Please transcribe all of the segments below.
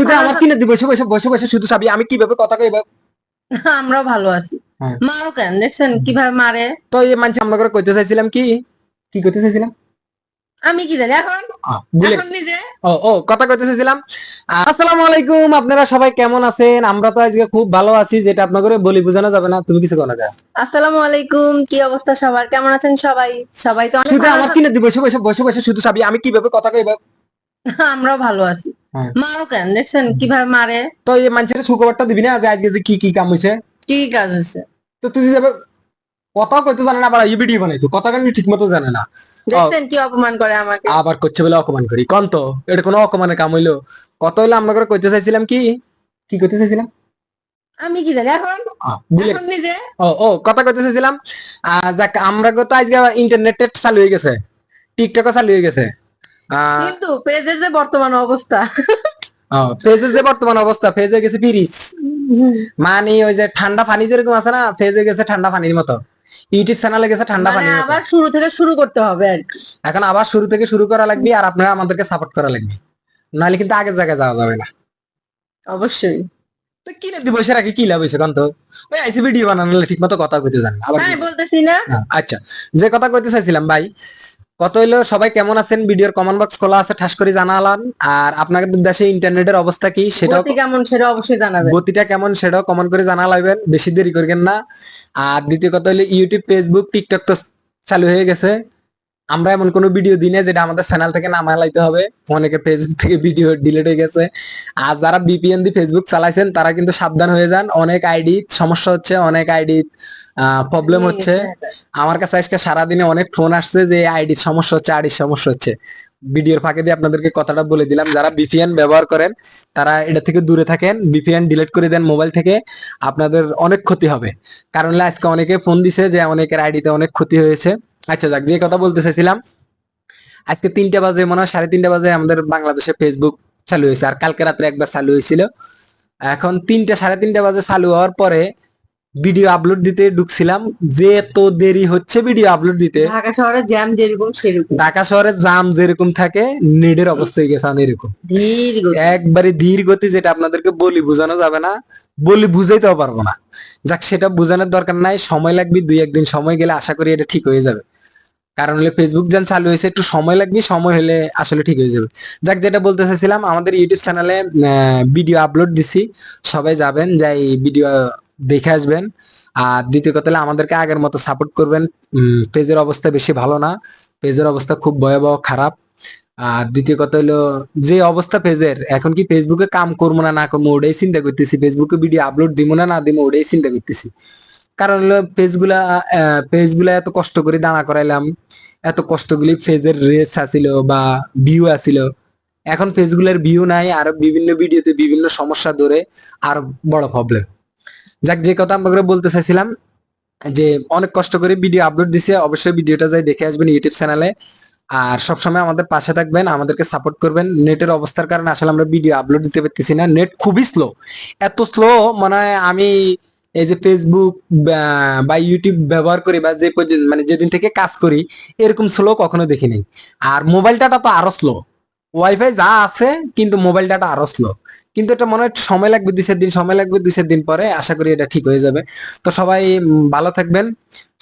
শুধু আমার কিনে বসে বসে বসে বসে শুধু চাবি আমি কীভাবে কথা আমরাও ভালো আছি। হ্যাঁ। মারো কেন? দেখছেন কীভাবে মারে? তো এই মানছি আমরা করে কইতে চাইছিলাম কি? কি কইতে চাইছিলাম? আমি কি জানি? এখন? ও ও কথা কইতে চাইছিলাম। আসসালামু আলাইকুম আপনারা সবাই কেমন আছেন? আমরা তো আজকে খুব ভালো আছি যেটা আপনাদের বলি বোঝানো যাবে না। তুমি কিছু কোনো যায় আসসালামু আলাইকুম কি অবস্থা সবার? কেমন আছেন সবাই? সবাই তো অনেক শুধু আমার। কিনে দি বসে বসে বসে বসে শুধু চাবি আমি কীভাবে কথা কইব? আমরাও ভালো আছি। মারো কেন? দেখছেন কীভাবে মারে? তো এই মানুষের সুখবরটা দিবি না যে আজকে যে কি কি কাম হইছে? কি কাজ হয়েছে তো তুই যাবে কথা কইতে জানে না আবার এই ভিডিও বানাইতো। কথা কিন্তু ঠিক মতো জানে না? দেখছেন কি অপমান করে আমাকে? আবার করছে বলে অপমান করি। কন তো এটা কোনো অপমানের কাম হইল। কত হইল আমরা করে কইতে চাইছিলাম কি? কি কইতে চাইছিলাম? আমি কি জানি? এখন? ও ও কথা কইতে চাইছিলাম যাক আমরা তো আজকে ইন্টারনেট চালু হয়ে গেছে। টিকটকও চালু হয়ে গেছে। কিন্তু পেজের যে বর্তমান অবস্থা। ফেজের যে বর্তমান অবস্থা ফেজে গেছে পিরিচ মানে ওই যে ঠান্ডা পানি যেরকম আছে না ফেজে গেছে ঠান্ডা পানির মতো। ইউটিউব চ্যানেলে গেছে ঠান্ডা পানি আবার শুরু থেকে শুরু করতে হবে আর এখন আবার শুরু থেকে শুরু করা লাগবে আর আপনারা আমাদেরকে সাপোর্ট করা লাগবে। নাহলে কিন্তু আগের জায়গায় যাওয়া যাবে না। অবশ্যই। তো কিনে দিব বসে রাখি কি লাভ হয়েছে কারণ তো? ওই আইসি ভিডিও বানানো ঠিক মতো কথা কইতে জানেন আবার হ্যাঁ বলতেছি না, আচ্ছা। যে কথা কইতে চাইছিলাম ভাই কত হইল? সবাই কেমন আছেন? ভিডিওর কমেন্ট বক্স খোলা আছে ঠাস করে জানালাম। আর আপনাদের দেশে ইন্টারনেটের অবস্থা কি? সেটাও গতি কেমন সেটা অবশ্যই জানাবেন। গতিটা কেমন সেটাও কমেন্ট করে জানা লাগবেন বেশি দেরি করবেন না। আর দ্বিতীয় কথা হলো ইউটিউব ফেসবুক টিকটক তো চালু হয়ে গেছে। আমরা এমন কোনো ভিডিও দিই না যেটা আমাদের চ্যানেল থেকে নামায় লাইতে হবে। অনেকে ফেসবুক থেকে ভিডিও ডিলিট হয়ে গেছে। আর যারা বিপিএন দিয়ে ফেসবুক চালাইছেন তারা কিন্তু সাবধান হয়ে যান। অনেক আইডি সমস্যা হচ্ছে অনেক আইডি প্রবলেম হচ্ছে। আমার কাছে আজকে সারাদিনে অনেক ফোন আসছে যে আইডির সমস্যা হচ্ছে আইডির সমস্যা হচ্ছে। ভিডিওর ফাঁকে দিয়ে আপনাদেরকে কথাটা বলে দিলাম। যারা বিপিএন ব্যবহার করেন তারা এটা থেকে দূরে থাকেন। বিপিএন ডিলিট করে দেন মোবাইল থেকে। আপনাদের অনেক ক্ষতি হবে। কারণ আজকে অনেকে ফোন দিছে যে অনেকের আইডিতে অনেক ক্ষতি হয়েছে। আচ্ছা যাক যে কথা বলতে চাইছিলাম আজকে তিনটা বাজে মনে হয় সাড়ে তিনটা বাজে আমাদের বাংলাদেশে ফেসবুক চালু হয়েছে আর কালকে রাত্রে একবার চালু হয়েছিল। এখন তিনটা সাড়ে তিনটা বাজে চালু হওয়ার পরে ভিডিও আপলোড দিতে ঢুকছিলাম যে এত দেরি হচ্ছে ভিডিও আপলোড দিতে। ঢাকা শহরে জ্যাম যেরকম সেরকম। ঢাকা শহরে জাম যেরকম থাকে নেটের অবস্থা হয়ে গেছে এখন এরকম। একবারে ধীর গতি যেটা আপনাদেরকে বলি বোঝানো যাবে না বলি বুঝাইতেও পারব না। যাক সেটা বোঝানোর দরকার নাই সময় লাগবে দুই একদিন সময় গেলে আশা করি এটা ঠিক হয়ে যাবে। কারণ হলে ফেসবুক যেন চালু হয়েছে, একটু সময় লাগবে, সময় হলে আসলে ঠিক হয়ে যাবে। যাক, যেটা বলতে চাইছিলাম, আমাদের ইউটিউব চ্যানেলে ভিডিও আপলোড দিছি। সবাই যাবেন, যাই ভিডিও দেখে আসবেন। আর দ্বিতীয় কথা হলো, আমাদেরকে আগের মতো সাপোর্ট করবেন। পেজের অবস্থা বেশি ভালো না। পেজের অবস্থা খুব ভয়াবহ, খারাপ। আর দ্বিতীয় কথা হলো, যে অবস্থা পেজের এখন কি ফেসবুকে কাম করব না না করব, ওটাই চিন্তা করতেছি। ফেসবুকে ভিডিও আপলোড দিব না না দিব, ওটাই চিন্তা করতেছি। কারণ হলো পেজগুলা পেজগুলা এত কষ্ট করে দাঁড়া করাইলাম, এত কষ্ট কষ্টগুলি পেজের রেস আসিল বা ভিউ আসিল এখন পেজগুলোর ভিউ নাই, আর বিভিন্ন ভিডিওতে বিভিন্ন সমস্যা ধরে আর বড় প্রবলেম যাক, যে কথা আমরা বলতে চাইছিলাম, যে অনেক কষ্ট করে ভিডিও আপলোড দিছে, অবশ্যই ভিডিওটা যাই দেখে আসবেন ইউটিউব চ্যানেলে আর সবসময় আমাদের পাশে থাকবেন, আমাদেরকে সাপোর্ট করবেন। নেটের অবস্থার কারণে আসলে আমরা ভিডিও আপলোড দিতে পারতেছি না। নেট খুবই স্লো এত স্লো মানে আমি এই যে ফেসবুক বা ইউটিউব ব্যবহার করি বা যে মানে যেদিন থেকে কাজ করি, এরকম স্লো কখনো দেখিনি আর মোবাইল ডাটা তো আরও স্লো ওয়াইফাই যা আছে, কিন্তু মোবাইল ডাটা আরও স্লো কিন্তু এটা মনে হয় সময় লাগবে দুই দিন, সময় লাগবে দুই দিন পরে, আশা করি এটা ঠিক হয়ে যাবে। তো সবাই ভালো থাকবেন,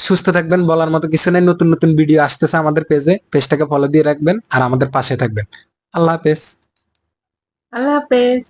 সুস্থ থাকবেন, বলার মতো কিছু নেই। নতুন নতুন ভিডিও আসতেছে আমাদের পেজে পেজটাকে ফলো দিয়ে রাখবেন আর আমাদের পাশে থাকবেন। আল্লাহ হাফেজ। আল্লাহ হাফেজ।